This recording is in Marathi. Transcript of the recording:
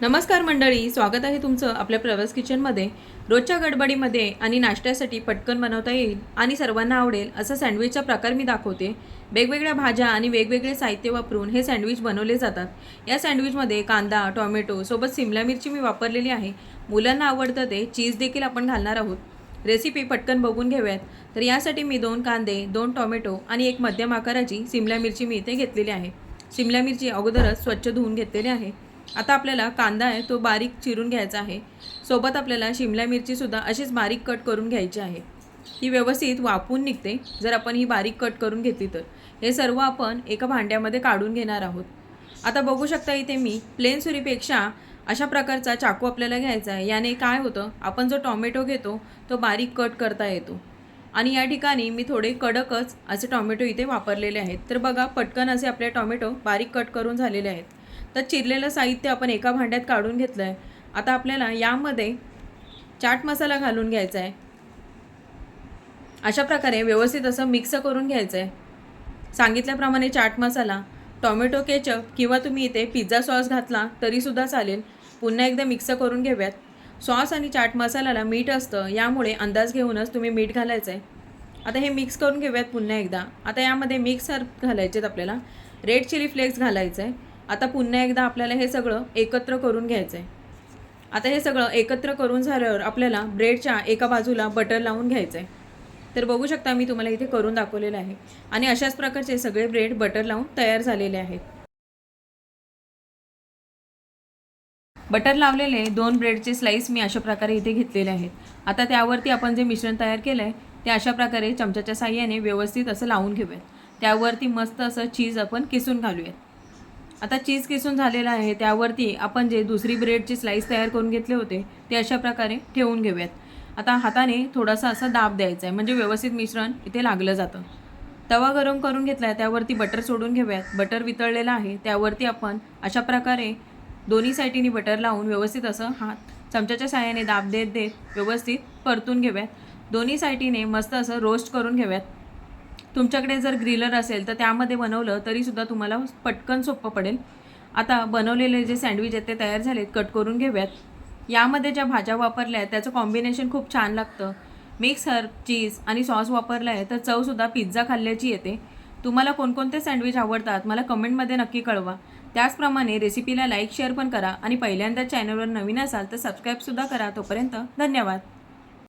नमस्कार मंडळी स्वागत आहे तुमचं आपल्या प्रवास किचनमध्ये. रोजच्या गडबडीमध्ये आणि नाश्त्यासाठी पटकन बनवता येईल आणि सर्वांना आवडेल असा सँडविचचा प्रकार मी दाखवते. वेगवेगळ्या भाज्या आणि वेगवेगळे साहित्य वापरून हे सँडविच बनवले जातात. या सँडविचमध्ये कांदा टोमॅटो सोबत सिमला मिरची मी वापरलेली आहे. मुलांना आवडतं ते चीज देखील आपण घालणार आहोत. रेसिपी पटकन बघून घेऊयात. तर यासाठी मी दोन कांदे दोन टोमॅटो आणि एक मध्यम आकाराची सिमला मिरची मी इथे घेतलेली आहे. सिमला मिरची अगोदरच स्वच्छ धुवून घेतलेली आहे. आता आपल्याला कांदा आहे तो बारीक चिरून घ्यायचा आहे. सोबत आपल्याला शिमला मिरचीसुद्धा अशीच बारीक कट करून घ्यायची आहे. ही व्यवस्थित वापून निघते. जर आपण ही बारीक कट करून घेतली तर. हे सर्व आपण एका भांड्यामध्ये काढून घेणार आहोत. आता बघू शकता इथे मी प्लेन सुरीपेक्षा अशा प्रकारचा चाकू आपल्याला घ्यायचा आहे. याने काय होतं? आपण जो टॉमॅटो घेतो तो बारीक कट करता येतो. आणि या ठिकाणी मी थोडे कडकच असे टॉमॅटो इथे वापरलेले आहेत. तर बघा पटकन असे आपले टॉमॅटो बारीक कट करून झालेले आहेत. तर चिरलेलं साहित्य आपण एका भांड्यात काढून घेतलं आहे आता आपल्याला यामध्ये चाट मसाला घालून घ्यायचा आहे अशा प्रकारे व्यवस्थित असं मिक्स करून घ्यायचं आहे सांगितल्याप्रमाणे चाट मसाला टॉमॅटो केचप किंवा तुम्ही इथे पिझ्झा सॉस घातला तरीसुद्धा चालेल. पुन्हा एकदा मिक्स करून घेऊयात. सॉस आणि चाट मसाल्याला मीठ असतं यामुळे अंदाज घेऊनच तुम्ही मीठ घालायचं आहे आता हे मिक्स करून घेऊयात पुन्हा एकदा. आता यामध्ये मिक्स हर्ब घालायचे आहेत आपल्याला. रेड चिली फ्लेक्स घालायचं आहे आता पुन्हा एकदा आपल्याला हे सगळं एकत्र करून घ्यायचं आहे आता हे सगळं एकत्र करून झाल्यावर आपल्याला ब्रेडच्या एका बाजूला बटर लावून घ्यायचं आहे तर बघू शकता मी तुम्हाला इथे करून दाखवलेलं आहे. आणि अशाच प्रकारचे सगळे ब्रेड बटर लावून तयार झालेले आहेत. बटर लावलेले दोन ब्रेडचे स्लाईस मी अशा प्रकारे इथे घेतलेले आहेत. आता त्यावरती आपण जे मिश्रण तयार केलं आहे ते अशा प्रकारे चमच्याच्या साह्याने व्यवस्थित असं लावून घेऊयात. त्यावरती मस्त असं चीज आपण किसून घालूयात. आता चीज किसून झालेलं आहे. त्यावरती आपण जे दुसरी ब्रेडची स्लाईस तयार करून घेतले होते ते अशा प्रकारे ठेवून घेऊयात. आता हाताने थोडासा असा दाब द्यायचा आहे. म्हणजे व्यवस्थित मिश्रण इथे लागलं जातं. तवा गरम करून घेतला आहे त्यावरती बटर सोडून घेऊयात. बटर वितळलेलं आहे. त्यावरती आपण अशा प्रकारे दोन्ही साईटीने बटर लावून व्यवस्थित असं हात चमच्याच्या साह्याने दाब देत देत व्यवस्थित परतून घेऊयात. दोन्ही साईटीने मस्त असं रोस्ट करून घेऊयात. तुमच्याकडे जर ग्रिलर असेल तर त्यामध्ये बनवलं तरीसुद्धा तुम्हाला पटकन सोपं पडेल. आता बनवलेले जे सँडविच आहेत ते तयार झालेत कट करून घेऊयात. यामध्ये ज्या भाज्या वापरल्या आहेत त्याचं कॉम्बिनेशन खूप छान लागतं. मिक्स हर्ब चीज आणि सॉस वापरला आहे तर चवसुद्धा पिझ्झा खाल्ल्याची येते. तुम्हाला कोणकोणते सँडविच आवडतात मला कमेंटमध्ये नक्की कळवा. त्याचप्रमाणे रेसिपीला लाईक शेअर पण करा आणि पहिल्यांदा चॅनलवर नवीन असाल तर सबस्क्राईबसुद्धा करा. तोपर्यंत धन्यवाद.